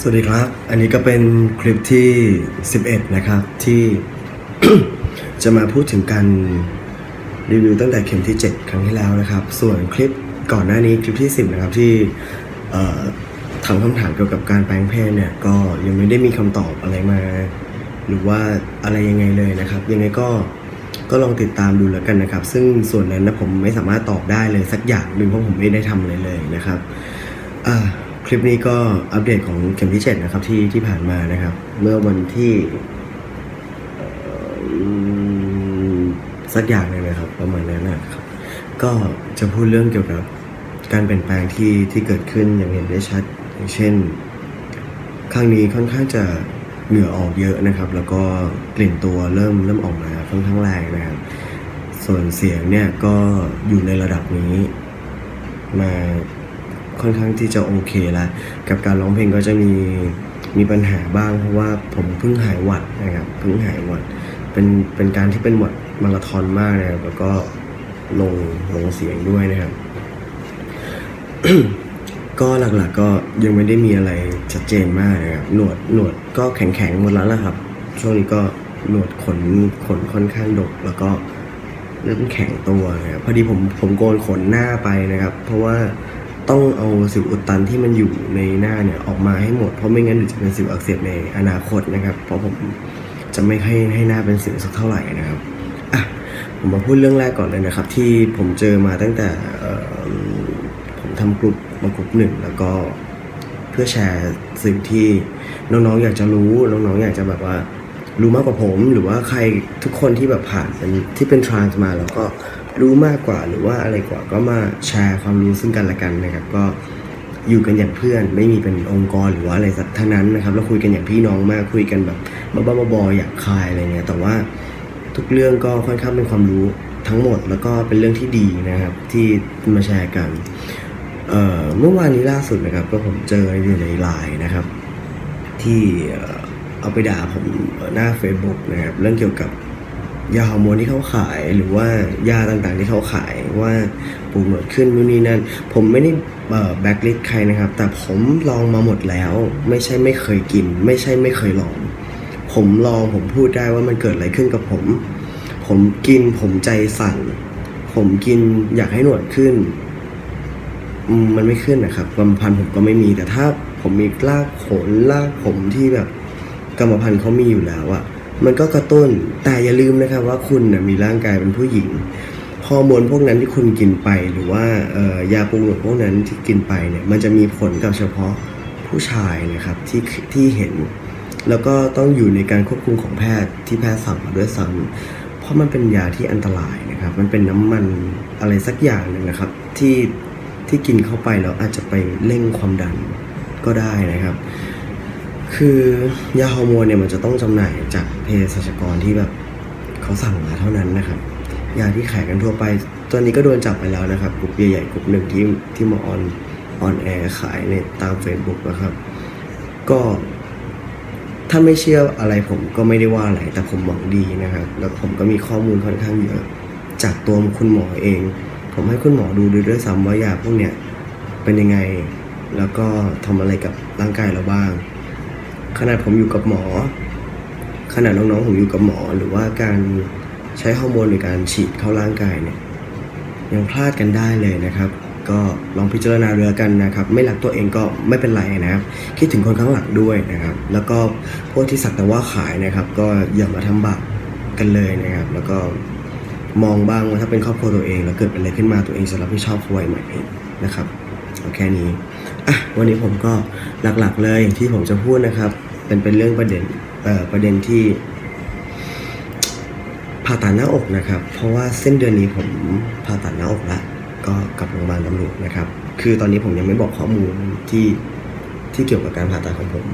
สวัสดีครับ อันนี้ก็เป็นคลิปที่ 11 นะครับ ที่ จะมาพูดถึงการรีวิวตั้งแต่เข็มที่ 7 ครั้งที่แล้วนะครับ ส่วนคลิปก่อนหน้านี้คลิปที่ 10 นะครับที่ถามคำถามเกี่ยวกับการแปลงเพศเนี่ย ก็ยังไม่ได้มีคำตอบอะไรมา หรือว่าอะไรยังไงเลยนะครับ ยังไงก็ก็ลองติดตามดูแล้วกันนะครับ ซึ่งส่วนนั้นนะผมไม่สามารถตอบได้เลยสักอย่างหนึ่งเพราะผมไม่ได้ทำอะไรเลยนะครับอ่า คลิปนี้ก็อัปเดตของเข็มที่7นะครับที่ที่ผ่านมานะครับ เมื่อวันที่สักอย่างเลยนะครับ ประมาณนั้นนะครับ ก็จะพูดเรื่องเกี่ยวกับการเปลี่ยนแปลงที่ที่เกิดขึ้นอย่างเห็นได้ชัดอย่างเช่น ครั้งนี้ค่อนข้างจะเหงื่อออกเยอะนะครับ แล้วก็กลิ่นตัวเริ่มเริ่มออกมาค่อนข้างแรงนะครับส่วนเสียงเนี่ยก็อยู่ในระดับนี้มา ค่อนข้างที่จะโอเคแล้วกับการร้องเพลงก็จะมีมีปัญหาบ้างเพราะว่าผมเพิ่งหายหวัดนะครับเพิ่งหายหวัดเป็นเป็นการที่เป็นหวัดมาราธอนมากนะครับแล้วก็ลงลงเสียงด้วยนะครับ ก็หลักๆก็ยังไม่ได้มีอะไรชัดเจนมากนะครับหนวดหนวดก็แข็งๆหมดแล้วละครับ ช่วงนี้ก็หนวดขนขนค่อนข้างดก แล้วก็เริ่มแข็งตัวนะครับพอดีผมผมโกนขนหน้าไปนะครับ เพราะว่า ต้องเอาสิวอุดตันที่มันอยู่ในหน้าเนี่ยออกมาให้หมดเพราะไม่งั้นจะเป็นสิวอักเสบในอนาคตนะครับ เพราะผมจะไม่ให้ให้หน้าเป็นสิวสักเท่าไหร่นะครับอะผมมาพูดเรื่องแรกก่อนเลยนะครับ ที่ผมเจอมาตั้งแต่ผมทำกลุ่มมากลุ่มหนึ่งแล้วก็เพื่อแชร์สิ่งที่น้องๆอยากจะรู้น้องๆอยากจะแบบว่ารู้มากกว่าผม หรือว่าใครทุกคนที่แบบผ่านเป็นที่เป็นทรานส์มาแล้วก็ รู้มากกว่าหรือว่าอะไรกว่าก็มาแชร์ความรู้ซึ่งกันและกันนะครับ ก็อยู่กันอย่างเพื่อนไม่มีเป็นองค์กรหรือว่าอะไรสักทั้งนั้นนะครับเราคุยกันอย่างพี่น้องมากคุยกันแบบบ้าๆบอๆอยากคายอะไรเงี้ยแต่ว่าทุกเรื่องก็ค่อนข้างเป็นความรู้ทั้งหมดแล้วก็เป็นเรื่องที่ดีนะครับ ที่มาแชร์กันเเมื่อวานนี้ล่าสุดนะครับ ก็ผมเจออยู่ในไลน์นะครับ ที่เอ่อเอาไปด่าผมหน้า Facebook นะครับ เรื่องเกี่ยวกับ ยาฮอร์โมนที่เขาขายหรือว่ายาต่างๆที่เขาขายว่าปลูกหนวดขึ้นนู่นนี่นั่น ผมไม่ได้แบ็กลิสใครนะครับ แต่ผมลองมาหมดแล้ว ไม่ใช่ไม่เคยกิน ไม่ใช่ไม่เคยลอง ผมลองผมพูดได้ว่ามันเกิดอะไรขึ้นกับผม ผมกินผมใจสั่น ผมกินอยากให้หนวดขึ้นมมันไม่ขึ้นนะครับกรรมพันธุ์ผมก็ไม่มีแต่ถ้า ผมมีรากขนรากผมที่แบบกรรมพันธุ์เขามีอยู่แล้วอะ มันก็กระตุ้นแต่อย่าลืมนะครับว่าคุณนะมีร่างกายเป็นผู้หญิงฮอร์โมนพวกนั้นที่คุณกินไปหรือว่าออยาปรุงรสพวกนั้นที่กินไปเนี่ยมันจะมีผลกับเฉพาะผู้ชายนะครับที่ที่เห็น แล้วก็ต้องอยู่ในการควบคุมของแพทย์ที่แพทย์สั่งมาด้วยซ้ำเพราะมันเป็นยาที่อันตรายนะครับ มันเป็นน้ำมันอะไรสักอย่างหนึ่งนะครับ ที่ที่กินเข้าไปแล้วอาจจะไปเร่งความดันก็ได้นะครับ คือยาฮอร์โมนเนี่ยมันจะต้องจำหน่ายจากเภสัชกรที่แบบเขาสั่งมาเท่านั้นนะครับ ยาที่ขายกันทั่วไปตัวนี้ก็โดนจับไปแล้วนะครับกลุ่มใหญ่ๆกลุ่มหนึ่งที่ที่มาออนออนแอร์ขายในตาม Facebook นะครับ ก็ถ้าไม่เชื่ออะไรผมก็ไม่ได้ว่าอะไร แต่ผมหวังดีนะครับ แล้วผมก็มีข้อมูลค่อนข้างเยอะ จากตัวคุณหมอเอง ผมให้คุณหมอดูด้วยซ้ำว่ายาพวกเนี้ยเป็นยังไง แล้วก็ทำอะไรกับร่างกายเราบ้าง ขนาดผมอยู่กับหมอ ขนาดน้องๆผมอยู่กับหมอ หรือว่าการใช้ฮอร์โมนในการฉีดเข้าร่างกายเนี่ยยังพลาดกันได้เลยนะครับ ก็ลองพิจารณาเรือกันนะครับ ไม่รักตัวเองก็ไม่เป็นไรนะครับ คิดถึงคนข้างหลังด้วยนะครับ แล้วก็พวกที่สักแต่ว่าขายนะครับ ก็อย่ามาทำบาปกันเลยนะครับ แล้วก็มองบ้างว่าถ้าเป็นครอบครัวตัวเอง แล้วเกิดเป็นอะไรขึ้นมาตัวเองจะรับผิดชอบไหวไหมนะครับ แค่นี้อะวันนี้ผมก็หลักๆเลยที่ผมจะพูดนะครับ เป็นเป็นเรื่องประเด็นเอ่อประเด็นที่ผ่าตัดหน้าอกนะครับ เพราะว่าเส้นเดือนนี้ผมผ่าตัดหน้าอกแล้วก็กลับโรงพยาบาลตำรวจนะครับ คือตอนนี้ผมยังไม่บอกข้อมูลที่ที่เกี่ยวกับการผ่าตัดของผม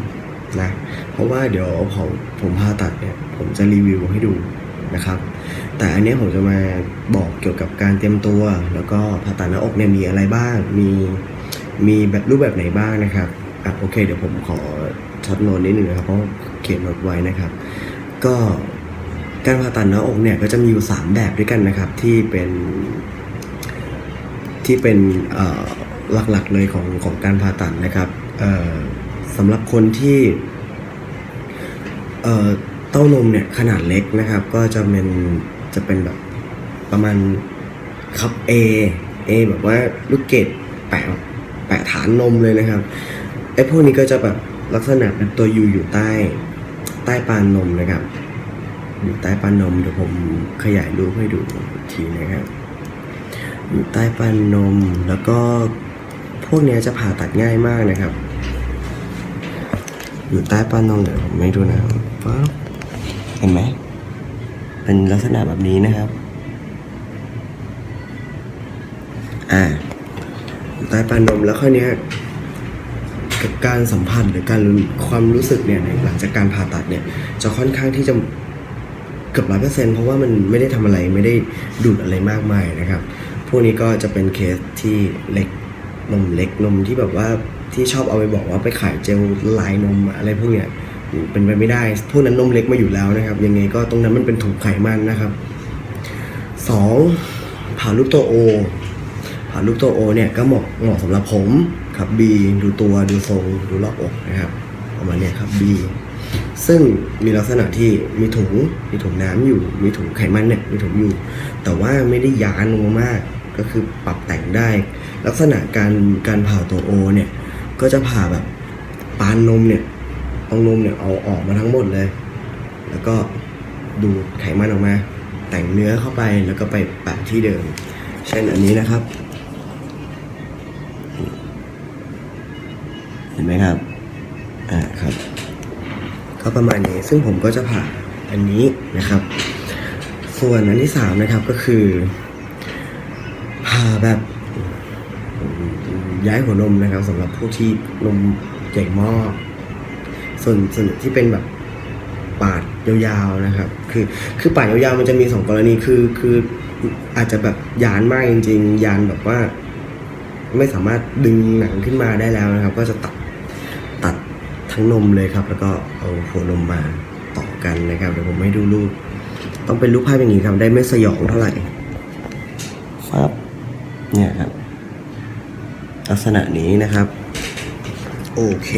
นะ เพราะว่าเดี๋ยวผมผมผ่าตัดเนี่ยผมจะรีวิวให้ดูนะครับ แต่อันนี้ผมจะมาบอกเกี่ยวกับการเตรียมตัว แล้วก็ผ่าตัดหน้าอกเนี่ยมีอะไรบ้าง มี มีแบบรูปแบบไหนบ้างนะครับอะโอเค เดี๋ยวผมขอช็อตโน้ตนิดหนึ่งนะครับเพราะเขียนโน้ตไว้นะครับ ก็การผ่าตัดหน้าอกเนี่ยก็จะมีอยู่ 3 แบบด้วยกันนะครับที่เป็นที่เป็นหลักๆเลยของของการผ่าตัดนะครับสำหรับคนที่เต้านมเนี่ยขนาดเล็กนะครับ ก็จะเป็นจะเป็นแบบประมาณคัพ A A แบบว่าลูกเกดแปะแปะฐานนมเลยนะครับไอ้พวกนี้ก็จะแบบลักษณะเป็นตัวยูอยู่ใต้ใต้ปานนมนะครับ อยู่ใต้ปานนมเดี๋ยวผมขยายรูปให้ดูทีนะครับ อยู่ใต้ปานนมแล้วก็พวกเนี้ยจะผ่าตัดง่ายมากนะครับ อยู่ใต้ปานนมเดี๋ยวผมไม่ดูนะครับปั๊บเห็นไหมเป็นลักษณะแบบนี้นะครับ อ่า ใต้ปานนมแล้วข้อเนี้ยกับการสัมผัสหรือการความรู้สึกเนี่ยหลังจากการผ่าตัดเนี่ย จะค่อนข้างที่จะเกือบร้อยเปอร์เซ็นเพราะว่ามันไม่ได้ทำอะไรไม่ได้ดูดอะไรมากมายนะครับ พวกนี้ก็จะเป็นเคสที่เล็กนมเล็กนมที่แบบว่าที่ชอบเอาไปบอกว่าไปขายเจลลายนมอะไรพวกเนี้ยเป็นไปไม่ได้ พวกนั้นนมเล็กมาอยู่แล้วนะครับ ยังไงก็ตรงนั้นมันเป็นถุงไขมันนะครับสองผ่ารูปตัวโอ รูปตัวโอเนี่ยก็เหมาะเหมาะสำหรับผมครับ B ดูตัวดูทรงดูรอบอกนะครับประมาณเนี้ยครับ B ซึ่งมีลักษณะที่มีถุงมีถุงน้ำอยู่ มีถุงไขมันเนี่ยมีถุงอยู่ แต่ว่าไม่ได้ยานลงมามากก็คือปรับแต่งได้ ลักษณะการการผ่าตัวโอเนี่ยก็จะผ่าแบบปานนมเนี่ยเอานมเนี่ยเอาออกมาทั้งหมดเลย แล้วก็ดูดไขมันออกมา แต่งเนื้อเข้าไปแล้วก็ไปแปะที่เดิม เช่นอันนี้นะครับ ห็นไหมครับ อ่าครับ ก็ประมาณนี้ ซึ่งผมก็จะผ่าอันนี้นะครับ ส่วนอันที่สามนะครับก็คือผ่าแบบย้ายหัวนมนะครับสำหรับผู้ที่นมใหญ่มากส่วนส่วนที่เป็นแบบปาดยาวๆนะครับ คือคือปาดยาวๆมันจะมีสองกรณีคือคืออาจจะแบบยานมากจริงๆยานแบบว่า ไม่สามารถดึงหนังขึ้นมาได้แล้วนะครับ ก็จะตัดตัด ทั้งนมเลยครับ แล้วก็เอาหัวนมมาต่อกันนะครับเดี๋ยวผมให้ดูรูปต้องเป็นรูปภาพอย่างนี้ครับ ได้ไม่สยองเท่าไหร่ฟับเนี่ยครับ ลักษณะนี้นะครับ โอเค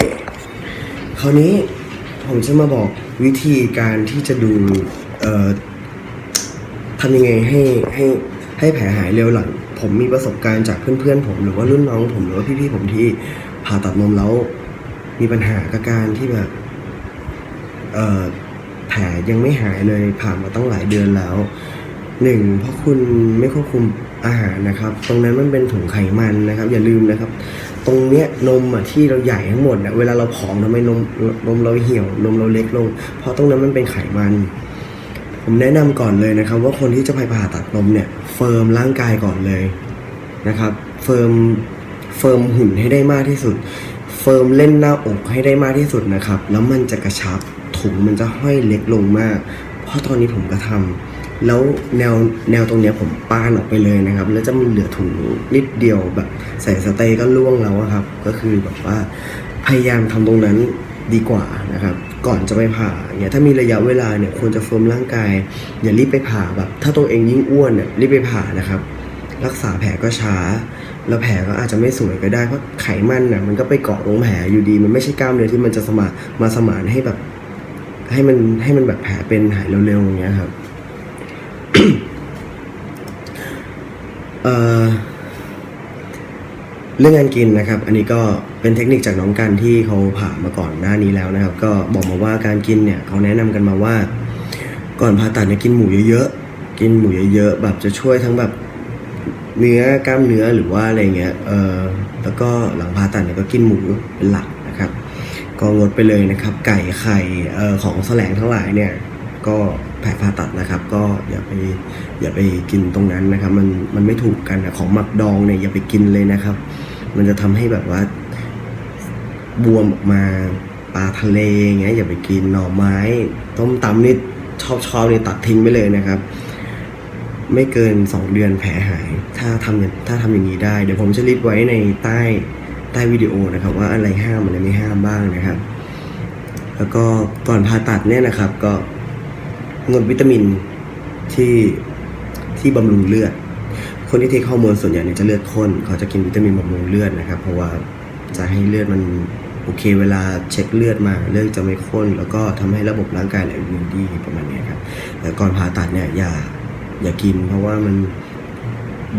คราวนี้ผมจะมาบอกวิธีการที่จะดูเอ่อทำยังไงให้ให้ให้แผลหายเร็วหลัง ผมมีประสบการณ์จากเพื่อนๆผม หรือว่ารุ่นน้องผมหรือว่าพี่ๆผมที่ผ่าตัดนมแล้ว มีปัญหากับการที่แบบเอ่อแผลยังไม่หายเลยผ่านมาตั้งหลายเดือนแล้วหนึ่งเพราะคุณไม่ควบคุมอาหารนะครับ ตรงนั้นมันเป็นถุงไขมันนะครับ อย่าลืมนะครับ ตรงเนี้ยนมอะที่เราใหญ่ทั้งหมดนะเวลาเราผอมทำไมนมนมเราเหี่ยวนมเราเล็กลง เพราะตรงนั้นมันเป็นไขมัน ผมแนะนำก่อนเลยนะครับ ว่าคนที่จะไปผ่าตัดนมเนี่ยเฟิร์มร่างกายก่อนเลยนะครับ เฟิร์มเฟิร์มหุ่นให้ได้มากที่สุด เฟิร์มเล่นหน้าอกให้ได้มากที่สุดนะครับ แล้วมันจะกระชับถุงมันจะห้อยเล็กลงมาก เพราะตอนนี้ผมก็ทำแล้วแนวแนวตรงเนี้ยผมป้านออกไปเลยนะครับ แล้วจะมีเหลือถุงนิดเดียวแบบใส่สเตย์ก็ล่วงแล้วอะครับ ก็คือแบบว่าพยายามทำตรงนั้นดีกว่านะครับก่อนจะไปผ่าเนี่ยถ้ามีระยะเวลาเนี่ยควรจะเฟิร์มร่างกาย อย่ารีบไปผ่าแบบ ถ้าตัวเองยิ่งอ้วนเนี่ยรีบไปผ่านะครับ รักษาแผลก็ช้า แล้วแผลก็อาจจะไม่สวยก็ได้เพราะไขมันน่ะมันก็ไปเกาะตรงแผลอยู่ดี มันไม่ใช่กล้ามเนื้อที่มันจะสมามาสมานให้แบบ ให้มันให้มันแบบแผลเป็นหายเร็วๆอย่างเงี้ยครับเอ่อเรื่องการกินนะครับ อันนี้ก็เป็นเทคนิคจากน้องกันที่เขาผ่ามาก่อนหน้านี้แล้วนะครับ ก็บอกมาว่าการกินเนี่ยเขาแนะนำกันมาว่า ก่อนผ่าตัดเนี่ยกินหมูเยอะๆ กินหมูเยอะๆแบบจะช่วยทั้งแบบ เนื้อกล้ามเนื้อหรือว่าอะไรเงี้ยเออแล้วก็หลังผ่าตัดเนี่ยก็กินหมูเป็นหลักนะครับ ก็งดไปเลยนะครับ ไก่ไข่เอ่อของแสลงทั้งหลายเนี่ยก็แผลผ่าตัดนะครับ ก็อย่าไปอย่าไปกินตรงนั้นนะครับ มันมันไม่ถูกกันนะของหมักดองเนี่ยอย่าไปกินเลยนะครับ มันจะทำให้แบบว่าบวมออกมาปลาทะเลเงี้ยอย่าไปกินหน่อไม้ ต้มตำนี่ชอบชอบเนี่ยตัดทิ้งไปเลยนะครับ ไม่เกินสองเดือนแผลหาย ถ้าทำถ้าทำอย่างนี้ได้ เดี๋ยวผมจะลิสต์ไว้ในใต้ใต้วิดีโอนะครับ ว่าอะไรห้ามอะไรไม่ห้ามบ้างนะครับ แล้วก็ก่อนผ่าตัดเนี่ยนะครับ ก็งดวิตามินที่ที่บำรุงเลือด คนที่เทคฮอร์โมนส่วนใหญ่เนี่ยจะเลือดข้นเขาจะกินวิตามินบำรุงเลือดนะครับ เพราะว่าจะให้เลือดมันโอเคเวลาเช็คเลือดมาเลือดจะไม่ข้น แล้วก็ทำให้ระบบร่างกายไหลเวียนดีประมาณนี้ครับแต่ก่อนผ่าตัดเนี่ยอย่า อย่ากิน เพราะว่ามัน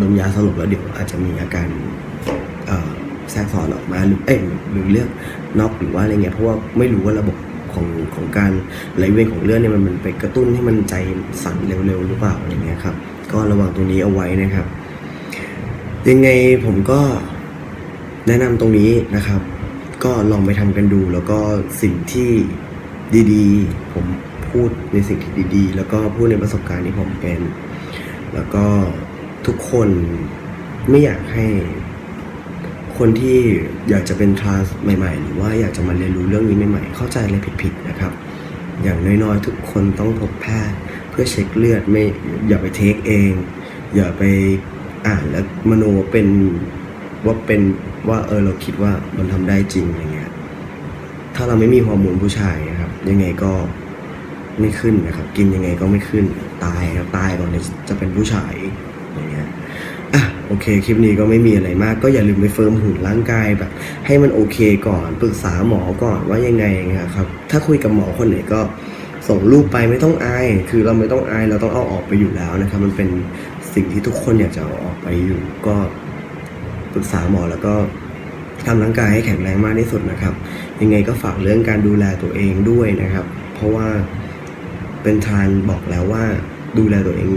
ดมยาสลบแล้วเดี๋ยวอาจจะมีอาการแทรกซ้อนออกมาหรือเอ้ยหรือเลือดน็อกหรือว่าอะไรเงี้ยเพราะว่าไม่รู้ว่าระบบของของการไหลเวียนของเลือดเนี่ยมันมันไปกระตุ้นให้มันใจสั่นเร็วๆหรือเปล่าอะไรเงี้ยครับก็ระวังตรงนี้เอาไว้นะครับ ยังไงผมก็แนะนำตรงนี้นะครับ ก็ลองไปทำกันดู แล้วก็สิ่งที่ดีๆ ผมพูดในสิ่งที่ดีๆ แล้วก็พูดในประสบการณ์ที่ผมเป็น แล้วก็ทุกคนไม่อยากให้คนที่อยากจะเป็นคลาสใหม่ ๆ หรือว่าอยากจะมาเรียนรู้เรื่องนี้ใหม่ๆ เข้าใจอะไรผิดๆนะครับ อย่างน้อยๆ ทุกคนต้องพบแพทย์เพื่อเช็คเลือดไม่อย่าไปเทคเอง อย่าไปอ่านแล้วมโนเป็นว่าเป็นว่าเออเราคิดว่ามันทำได้จริงอะไรเงี้ยถ้าเราไม่มีฮอร์โมนผู้ชายนะครับ ยังไงก็ ไม่ขึ้นนะครับ กินยังไงก็ไม่ขึ้นตายครับตายก่อนที่จะเป็นผู้ชายอย่างเงี้ยอะโอเคคลิปนี้ก็ไม่มีอะไรมาก ก็อย่าลืมไปเฟิร์มหุ่นร่างกายแบบ ให้มันโอเคก่อนปรึกษาหมอก่อนว่ายังไงนะครับถ้าคุยกับหมอคนไหนก็ส่งรูปไปไม่ต้องอาย คือเราไม่ต้องอายเราต้องเอาออกไปอยู่แล้วนะครับ มันเป็นสิ่งที่ทุกคนอยากจะเอาออกไปอยู่ ก็ปรึกษาหมอแล้วก็ทำร่างกายให้แข็งแรงมากที่สุดนะครับ ยังไงก็ฝากเรื่องการดูแลตัวเองด้วยนะครับ เพราะว่า เป็นทานบอกแล้วว่าดูแลตัวเอง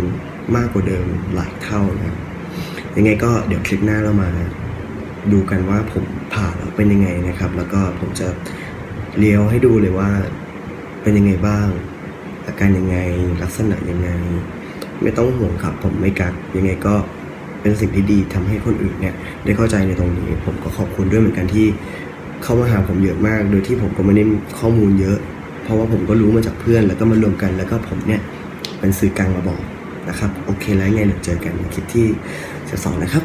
มากกว่าเดิมหลายเท่านะครับยังไงก็เดี๋ยวคลิปหน้าเรามาดูกันว่าผมผ่าแล้วเป็นยังไงนะครับ แล้วก็ผมจะเลี้ยวให้ดูเลยว่าเป็นยังไงบ้าง อาการยังไงลักษณะยังไง ไม่ต้องห่วงครับผมไม่กักยังไงก็เป็นสิ่งที่ดีทำให้คนอื่นเนี่ยได้เข้าใจในตรงนี้ ผมก็ขอบคุณด้วยเหมือนกันที่เข้ามาหาผมเยอะมาก โดยที่ผมก็ไม่ได้ข้อมูลเยอะ เพราะว่าผมก็รู้มาจากเพื่อนแล้วก็มารวมกัน แล้วก็ผมเนี่ยเป็นสื่อกลางมาบอกนะครับ โอเคแล้วไงเดี๋ยวเจอกันในคลิปที่จะสองนะครับ